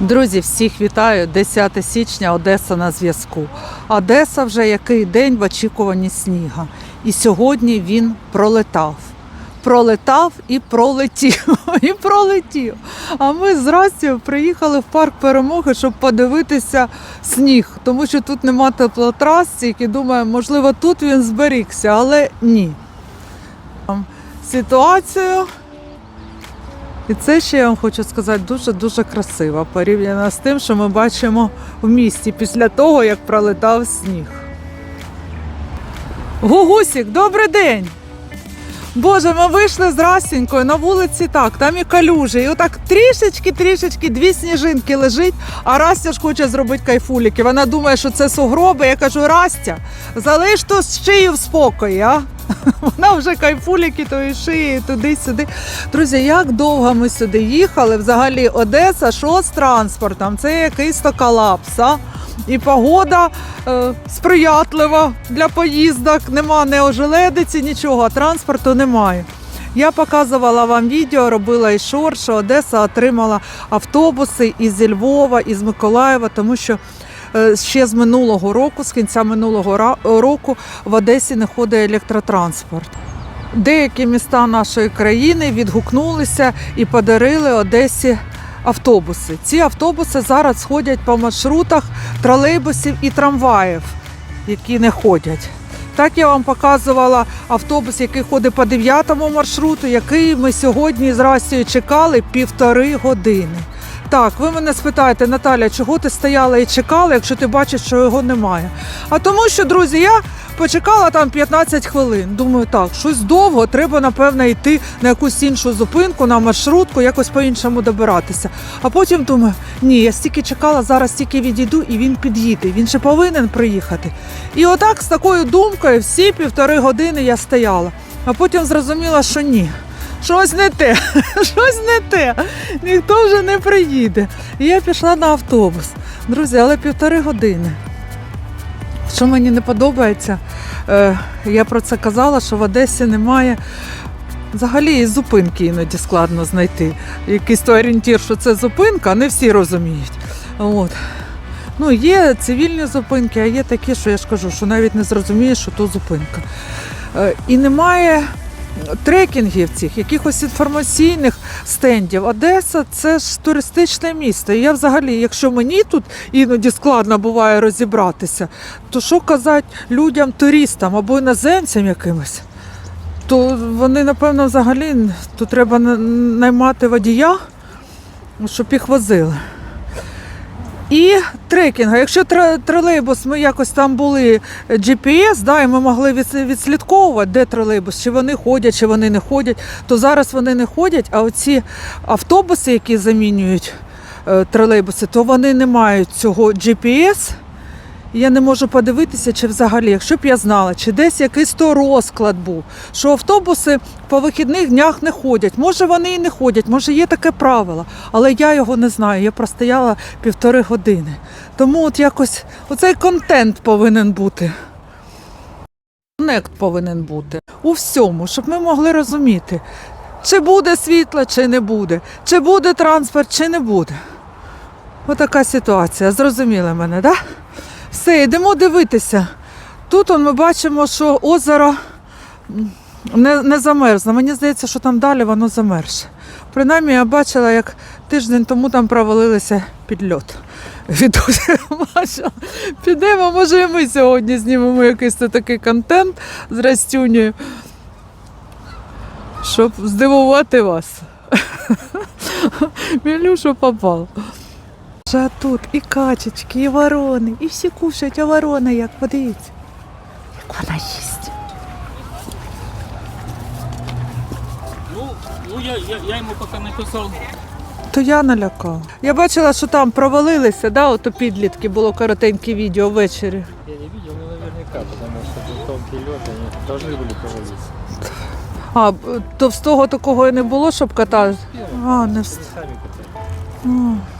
Друзі, всіх вітаю. 10 січня, Одеса на зв'язку. Одеса вже який день в очікуванні сніга. І сьогодні він пролетав. Пролетав і пролетів. І пролетів. А ми з Растю приїхали в парк перемоги, щоб подивитися сніг, тому що тут нема теплотрасці, і думаю, можливо, тут він зберігся, але ні. Ситуацію і це ще я вам хочу сказати дуже-дуже красиво порівняно з тим, що ми бачимо в місті після того, як пролетав сніг. Гугусік, добрий день! Боже, ми вийшли з Расінькою на вулиці так, там і калюжі. І отак трішечки-трішечки дві сніжинки лежить, а Растя ж хоче зробити кайфуліки. Вона думає, що це сугроби. Я кажу, Растя, залиш ту шию в спокої, а? Вона вже кайфуліки тої шиї туди-сюди. Друзі, як довго ми сюди їхали? Взагалі Одеса, що з транспортом? Це якийсь то колапс, а? І погода е, сприятлива для поїздок. Нема не ожеледиці, нічого, транспорту немає. Я показувала вам відео, робила і шорт, що Одеса отримала автобуси із Львова, із Миколаєва, тому що е, ще з минулого року, з кінця минулого року, в Одесі не ходить електротранспорт. Деякі міста нашої країни відгукнулися і подарили Одесі автобуси. Ці автобуси зараз ходять по маршрутах тролейбусів і трамваїв, які не ходять. Так я вам показувала автобус, який ходить по 9 маршруту, який ми сьогодні з Расією чекали півтори години. Так, ви мене спитаєте, Наталя, чого ти стояла і чекала, якщо ти бачиш, що його немає? А тому, що, друзі, я почекала там 15 хвилин. Думаю, так, щось довго, треба, напевно, йти на якусь іншу зупинку, на маршрутку, якось по-іншому добиратися. А потім думаю, ні, я стільки чекала, зараз тільки відійду і він під'їде. Він ще повинен приїхати. І отак з такою думкою всі півтори години я стояла. А потім зрозуміла, що ні. Щось не те, щось не те. Ніхто вже не приїде. І я пішла на автобус. Друзі, але півтори години. Що мені не подобається, е, я про це казала, що в Одесі немає. Взагалі і зупинки іноді складно знайти. Якийсь то орієнтір, що це зупинка, не всі розуміють. От. Ну, є цивільні зупинки, а є такі, що я ж кажу, що навіть не зрозумієш, що то зупинка. Е, І немає трекінгів цих, якихось інформаційних стендів. Одеса це ж туристичне місто. І я взагалі, якщо мені тут іноді складно буває розібратися, то що казати людям, туристам або іноземцям якимось? То вони, напевно, взагалі тут треба наймати водія, щоб їх возили. І трекінга. Якщо тр- тролейбус, ми якось там були е, GPS, да, і ми могли відслідковувати, де тролейбус, чи вони ходять, чи вони не ходять, то зараз вони не ходять, а оці автобуси, які замінюють е, тролейбуси, то вони не мають цього GPS. Я не можу подивитися, чи взагалі, якщо б я знала, чи десь якийсь то розклад був, що автобуси по вихідних днях не ходять. Може, вони і не ходять, може є таке правило, але я його не знаю. Я простояла півтори години. Тому от якось оцей контент повинен бути. Конект повинен бути у всьому, щоб ми могли розуміти, чи буде світло, чи не буде, чи буде транспорт, чи не буде. Отака ситуація. Зрозуміли мене, так? Да? Все, йдемо дивитися. Тут он, ми бачимо, що озеро не, не замерзло. Мені здається, що там далі воно замерзше. Принаймні, я бачила, як тиждень тому там провалилися під льот. Підемо, може, і ми сьогодні знімемо якийсь такий контент з Растюнею, щоб здивувати вас. Мілюша попав. А тут і качечки, і ворони, і всі кушають, а ворона як, подивіться. Як вона їсть. Ну, ну я, я, я ему пока написал. То я налякала. Я бачила, що там провалилися, да, ото підлітки, було коротеньке відео ввечері. Я не видел, но наверняка, потому что тут тонкий лед, они должны были провалиться. А, товстого такого і не було, щоб катати. А, не вст... Сами катались.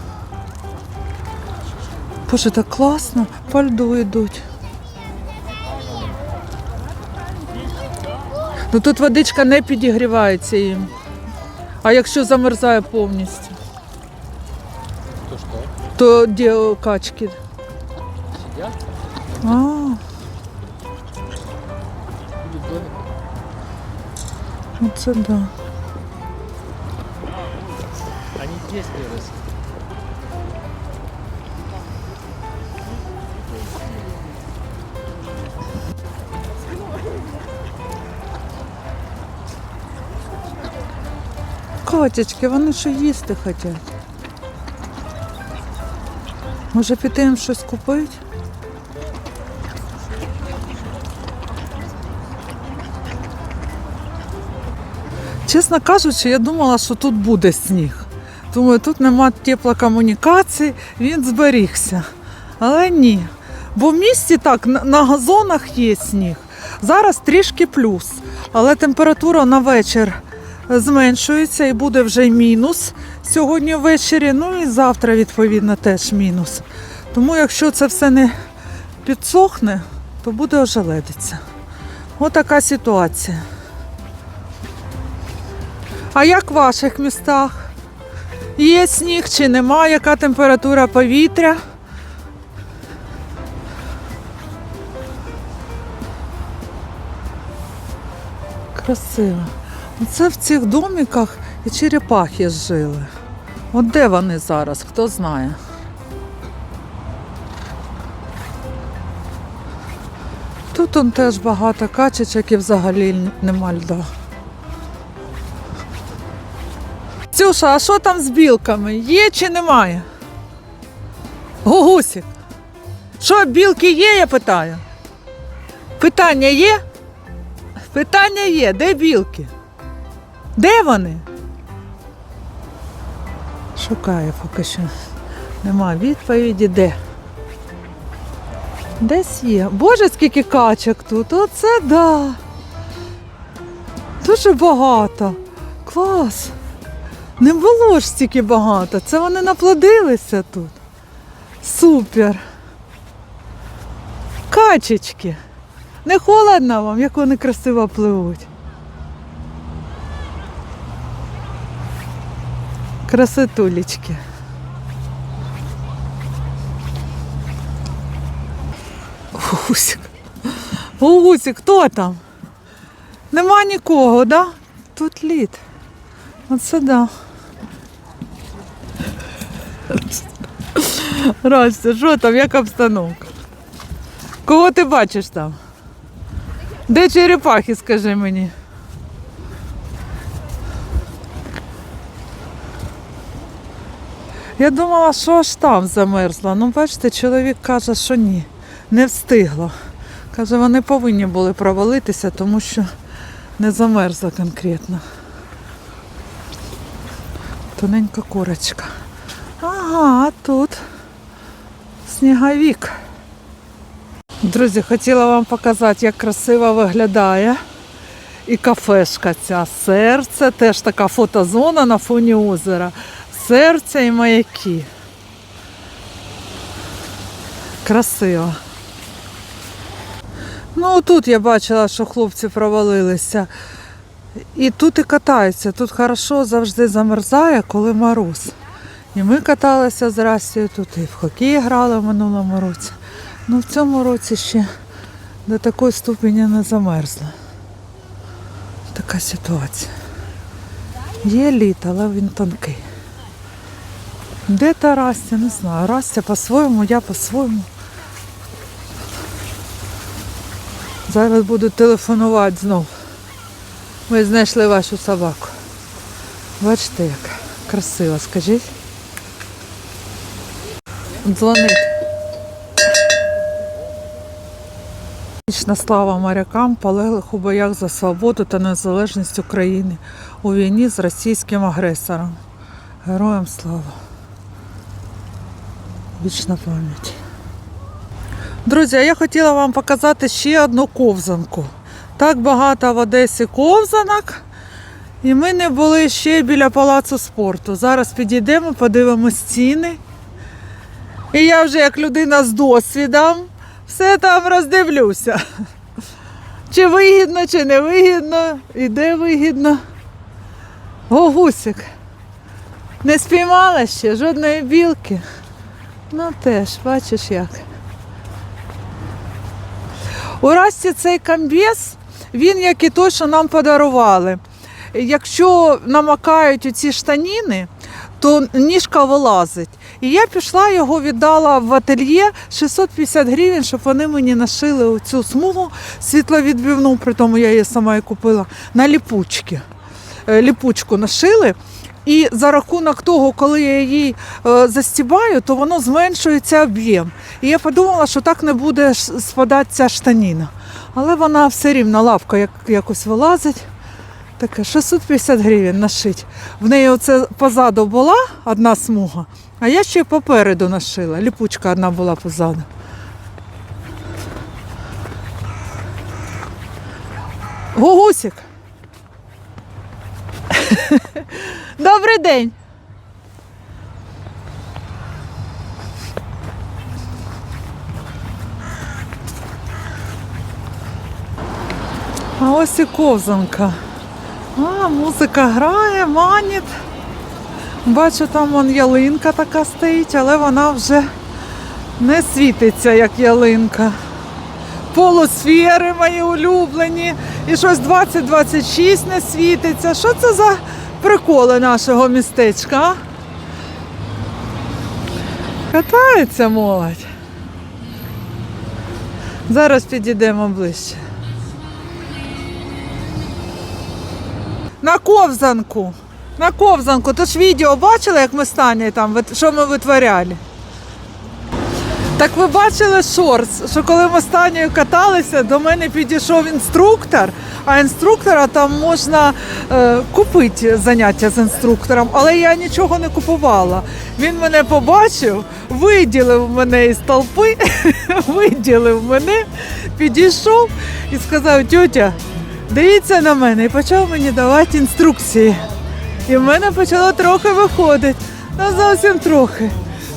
Боже, так класно, по льду йдуть. Ну тут водичка не підігрівається їм. А якщо замерзає повністю? То что? То де качки? Сидят А, оце да. Они здесь выросли. Котячки, вони що їсти хочуть. Може піти їм щось купити? Чесно кажучи, я думала, що тут буде сніг. Думаю, тут нема теплокомунікацій, він зберігся. Але ні. Бо в місті так на- на газонах є сніг. Зараз трішки плюс, але температура на вечір зменшується і буде вже мінус сьогодні ввечері. Ну і завтра, відповідно, теж мінус. Тому якщо це все не підсохне, то буде ожеледиться. Отака ситуація. А як в ваших містах? Є сніг чи нема? Яка температура повітря? Красиво. Оце в цих домиках і черепахи жили. От де вони зараз, хто знає. Тут он теж багато качечок і взагалі нема льда. Цюша, а що там з білками? Є чи немає? Гугусік. Що, білки є, я питаю? Питання є? Питання є, де білки? Де вони? Шукаю поки що. Нема відповіді, де. Десь є. Боже, скільки качок тут. Оце да. Дуже багато. Клас. Не було ж стільки багато. Це вони наплодилися тут. Супер. Качечки. Не холодно вам, як вони красиво пливуть. Красотулечки. Гусик. Гусик, хто там? Нема нікого, да? Тут лід. Оце да. Растя, що там, як обстановка? Кого ти бачиш там? Де черепахи, скажи мені? Я думала, що аж там замерзла. Ну, бачите, чоловік каже, що ні, не встигло. Каже, вони повинні були провалитися, тому що не замерзла конкретно. Тоненька курочка. Ага, тут сніговік. Друзі, хотіла вам показати, як красиво виглядає. І кафешка ця серце, теж така фотозона на фоні озера. Серце і маяки. Красиво. Ну, тут я бачила, що хлопці провалилися. І тут і катаються. Тут хорошо завжди замерзає, коли мороз. І ми каталися з Растю тут, і в хокей грали в минулому році. Ну в цьому році ще до такої ступені не замерзла. Така ситуація. Є лід, але він тонкий. Де та Растя? Не знаю. Растя по-своєму, я по-своєму. Зараз буду телефонувати знов. Ми знайшли вашу собаку. Бачите, як красиво, скажіть. Дзвонить. Вічна слава морякам, полеглих у боях за свободу та незалежність України у війні з російським агресором. Героям слава. Вічна пам'ять. Друзі, я хотіла вам показати ще одну ковзанку. Так багато в Одесі ковзанок. І ми не були ще біля палацу спорту. Зараз підійдемо, подивимось ціни. І я вже як людина з досвідом все там роздивлюся. Чи вигідно, чи не вигідно, і де вигідно. О, гусик. Не спіймала ще жодної білки. Ну теж, бачиш як. У Расті цей камбіз, він як і той, що нам подарували. Якщо намакають у ці штаніни, то ніжка вилазить. І я пішла, його віддала в ательє 650 гривень, щоб вони мені нашили цю смугу світловідбивну, при тому я її сама і купила, на ліпучки. Е, Ліпучку нашили. І за рахунок того, коли я її е, застібаю, то воно зменшується об'єм. І я подумала, що так не буде ш- спадати ця штаніна. Але вона все рівно лапка як, якось вилазить. Таке 650 гривень нашить. В неї оце позаду була одна смуга, а я ще попереду нашила. Ліпучка одна була позаду. Гугусик. Добрий день. А ось і ковзанка. А, музика грає, манить. Бачу, там вон ялинка така стоїть, але вона вже не світиться, як ялинка. Полусфери мої улюблені. І щось 2026 не світиться. Що це за приколи нашого містечка? Катається молодь. Зараз підійдемо ближче. На ковзанку. На ковзанку. Тож відео бачили, як ми стані там, що ми витворяли? Так ви бачили шорс, що коли ми Танею каталися, до мене підійшов інструктор, а інструктора там можна е, купити заняття з інструктором, але я нічого не купувала. Він мене побачив, виділив мене із толпи, виділив мене, підійшов і сказав, тьотя, дивіться на мене, і почав мені давати інструкції. І в мене почало трохи виходити. Ну, зовсім трохи.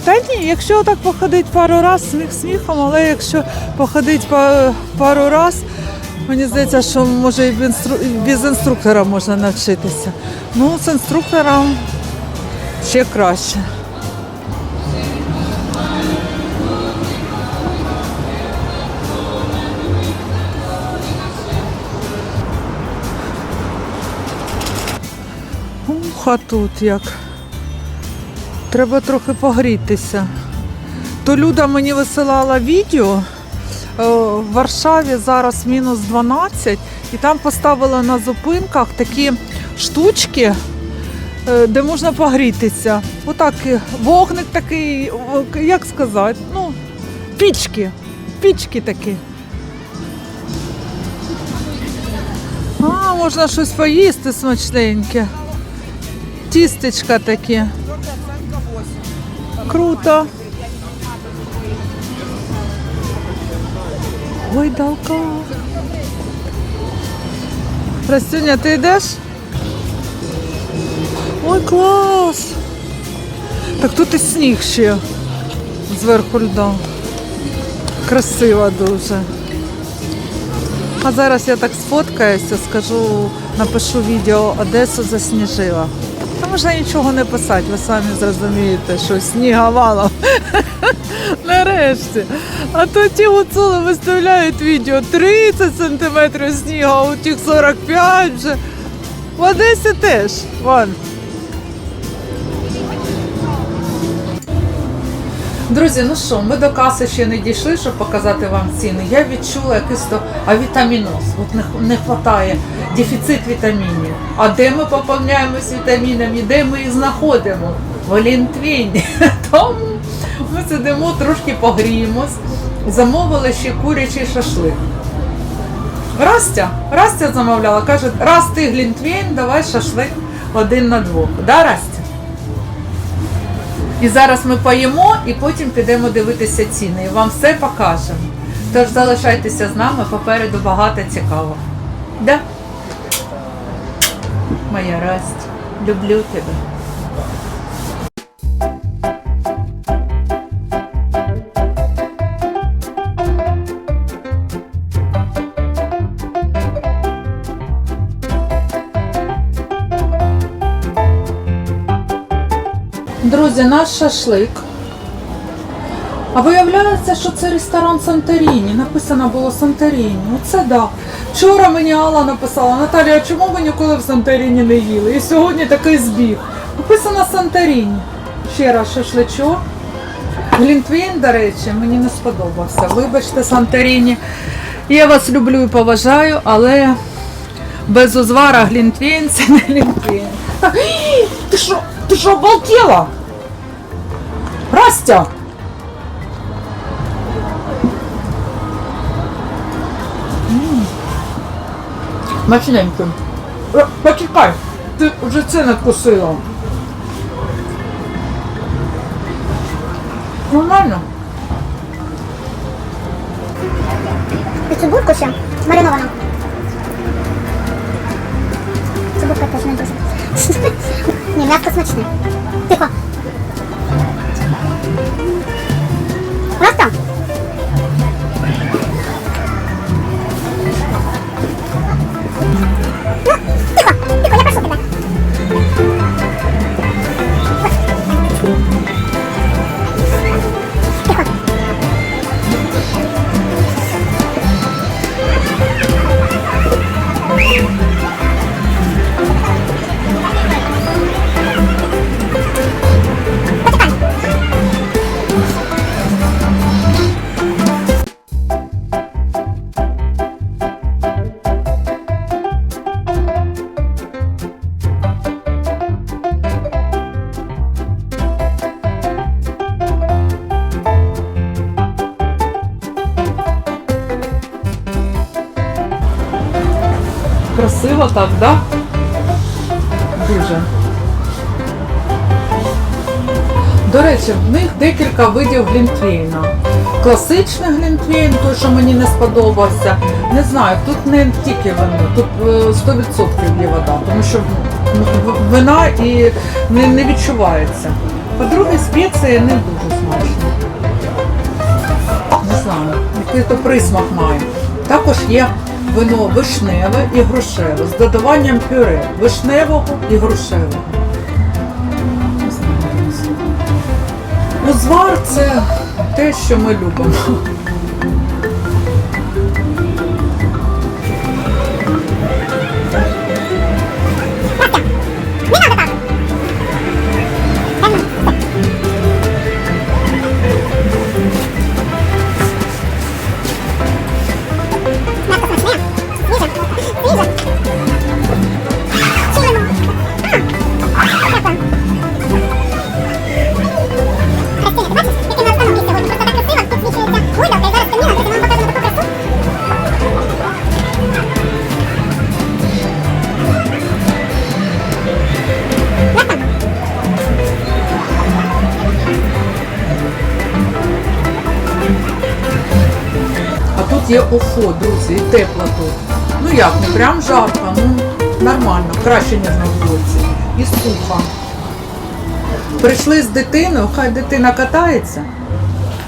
Та ні, якщо так походить пару раз, сміх сміхом, але якщо походить па- пару раз, мені здається, що може і без, інстру... без інструктора можна навчитися. Ну, з інструктором ще краще. Ух, а тут як. Треба трохи погрітися. То Люда мені висилала відео. е, В Варшаві зараз мінус 12, і там поставили на зупинках такі штучки, е, де можна погрітися. Отак е, вогник такий, як сказати, ну, пічки. Пічки такі. А, можна щось поїсти смачненьке. Тістечка такі. Круто. Гойдалка. Растюня, ти йдеш? Ой, клас! Так тут і сніг ще зверху льда. Красиво дуже. А зараз я так сфоткаюся, скажу, напишу відео Одесу засніжила. Та можна нічого не писати, ви самі зрозумієте, що сніга валом. Нарешті. А то ті гуцули виставляють відео 30 сантиметрів снігу, а у тих 45 вже. В Одесі теж. Вон. Друзі, ну що, ми до каси ще не дійшли, щоб показати вам ціни. Я відчула якийсь то авітаміноз. От не, не вистачає дефіцит вітамінів. А де ми поповняємось вітамінами, де ми їх знаходимо? В Лінтвіні. Тому ми сидимо, трошки погріємось. Замовили ще курячий шашлик. Растя, Растя замовляла, каже, раз ти глінтвейн, давай шашлик один на двох. Да, Растя? І зараз ми поїмо і потім підемо дивитися ціни. І вам все покажемо. Тож залишайтеся з нами, попереду багато цікавого. Да? Моя Расть, люблю тебе. Наш шашлик А виявляється, що це ресторан Санторіні. Написано було Санторіні. Оце да. Вчора мені Алла написала, Наталія, чому ви ніколи в Санторіні не їли? І сьогодні такий збіг. Написано Санторіні. Ще раз шашличок. Глінтвейн, до речі, мені не сподобався. Вибачте, Санторіні. Я вас люблю і поважаю, але без узвара Глінтвейн це не Глінтвейн. Ай, Ти що? Ти що обалдела? Растя! М. Смачненько. Е, Почекай, ти вже це надкусила. Нормально. І цибульку ще мариновану. Цибулька теж не дуже. Ні, м'яско смачне. Тихо. Просто. Ну, так, да? Дуже. До речі, в них декілька видів глінтвейна. Класичний глінтвейн, той, що мені не сподобався. Не знаю, тут не тільки вино, тут е, 100% є вода, тому що вина і не, не відчувається. По-друге, спеції не дуже смачні. Не знаю, який то присмак має. Також є вино вишневе і грушеве з додаванням пюре вишневого і грушевого. Узвар це те, що ми любимо. Є ОФО, друзі, і тепло тут. Ну як, не прям жарко, ну нормально, краще, ніж на вулиці. І сухо. Прийшли з дитиною, хай дитина катається,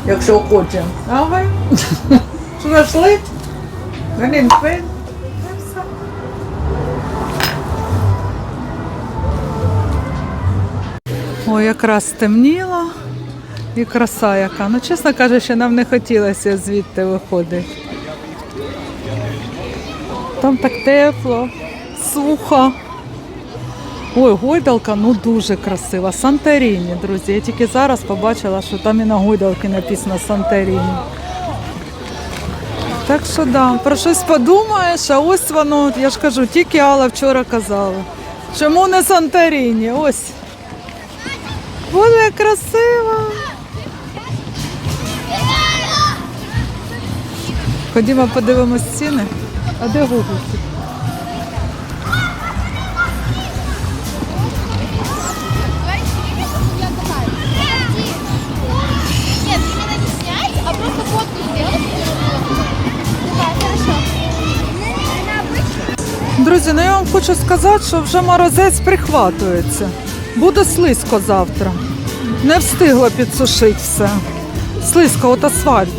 якщо хоче. А ви? Що зайшли? Глінтвейн? Ну, і все. Ой, якраз стемніло. І краса яка. Ну, чесно кажучи, нам не хотілося звідти виходити. Там так тепло, сухо. Ой, гойдалка, ну дуже красива. Санторіні, друзі. Я тільки зараз побачила, що там і на гойдалці написано Санторіні. Так що да, про щось подумаєш, а ось воно, я ж кажу, тільки Алла вчора казала. Чому не Санторіні? Ось. Як красиво. Ходімо подивимось ціни. А де сделать. Друзі, ну я вам хочу сказати, що вже морозець прихватується. Буде слизько завтра. Не встигла підсушити все. Слизько, от асфальт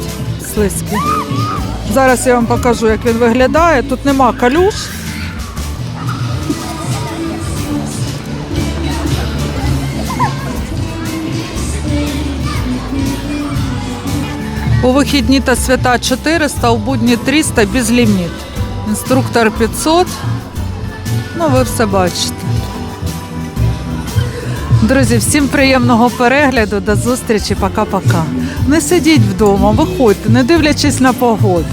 слизький. Зараз я вам покажу, як він виглядає. Тут нема калюш. У вихідні та свята 400, у будні 300 без ліміт. Інструктор 500. Ну, ви все бачите. Друзі, всім приємного перегляду. До зустрічі. Пока-пока. Не сидіть вдома, виходьте, не дивлячись на погоду.